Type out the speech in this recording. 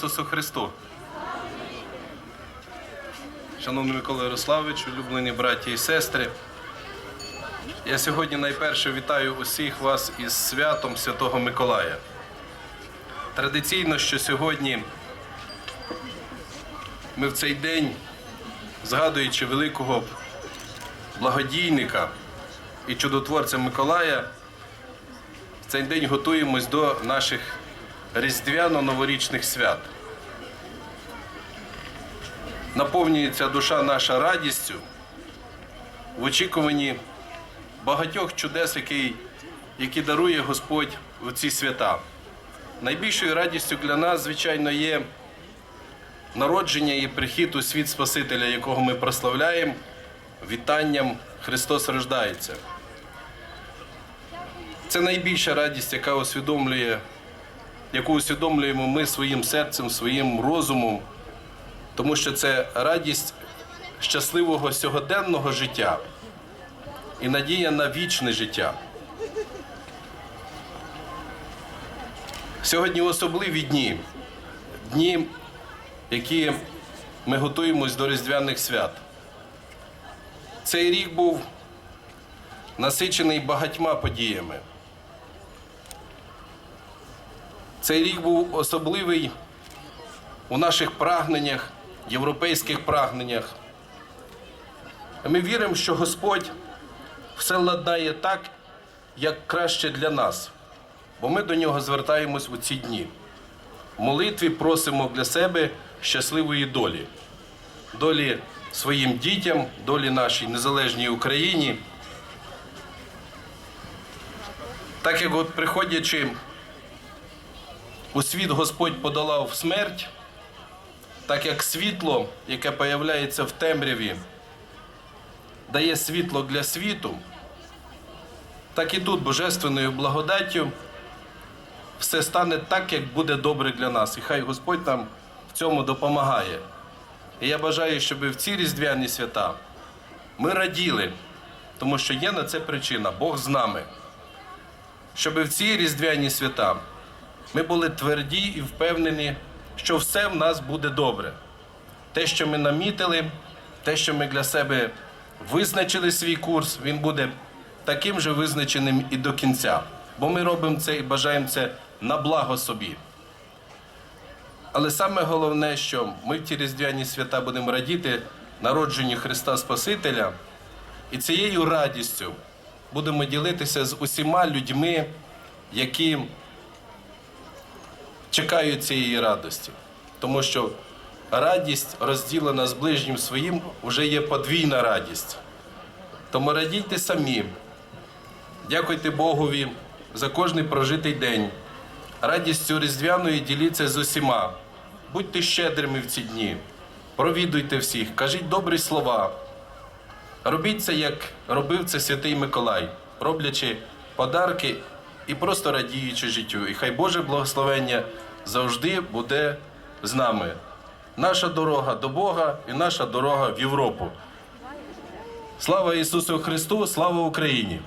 Ісусу Христу! Шановний Микола Ярославович, улюблені браті і сестри. Я сьогодні найперше вітаю усіх вас із святом Святого Миколая. Традиційно, що сьогодні ми в цей день, згадуючи великого благодійника і чудотворця Миколая, в цей день готуємось до наших різдвяно-новорічних свят. Наповнюється душа наша радістю в очікуванні багатьох чудес, які, які дарує Господь в ці свята. Найбільшою радістю для нас, звичайно, є народження і прихід у світ Спасителя, якого ми прославляємо вітанням Христос рождається. Це найбільша радість, яка усвідомлює, яку усвідомлюємо ми своїм серцем, своїм розумом, тому що це радість щасливого сьогоденного життя і надія на вічне життя. Сьогодні особливі дні, дні, які ми готуємось до Різдвяних свят. Цей рік був насичений багатьма подіями. Цей рік був особливий у наших прагненнях, європейських прагненнях. Ми віримо, що Господь все ладнає так, як краще для нас, бо ми до нього звертаємось у ці дні. В молитві просимо для себе щасливої долі, долі своїм дітям, долі нашій незалежній Україні. Так як, от приходячи у світ, Господь подолав смерть, так як світло, яке появляється в темряві, дає світло для світу, так і тут божественною благодаттю все стане так, як буде добре для нас. І хай Господь нам в цьому допомагає. І я бажаю, щоб в ці різдвяні свята ми раділи, тому що є на це причина, Бог з нами. Щоб в ці різдвяні свята ми були тверді і впевнені, що все в нас буде добре. Те, що ми намітили, те, що ми для себе визначили свій курс, він буде таким же визначеним і до кінця. Бо ми робимо це і бажаємо це на благо собі. Але саме головне, що ми в ті різдвяні свята будемо радіти народженню Христа Спасителя, і цією радістю будемо ділитися з усіма людьми, які чекають цієї радості. Тому що радість, розділена з ближнім своїм, вже є подвійна радість. Тому радійте самі, дякуйте Богові за кожний прожитий день. Радістю різдвяною діліться з усіма. Будьте щедрими в ці дні, провідуйте всіх, кажіть добрі слова. Робіть це, як робив це святий Миколай, роблячи подарки і просто радіючи життю. І хай Боже благословення завжди буде з нами. Наша дорога до Бога і наша дорога в Європу. Слава Ісусу Христу, слава Україні!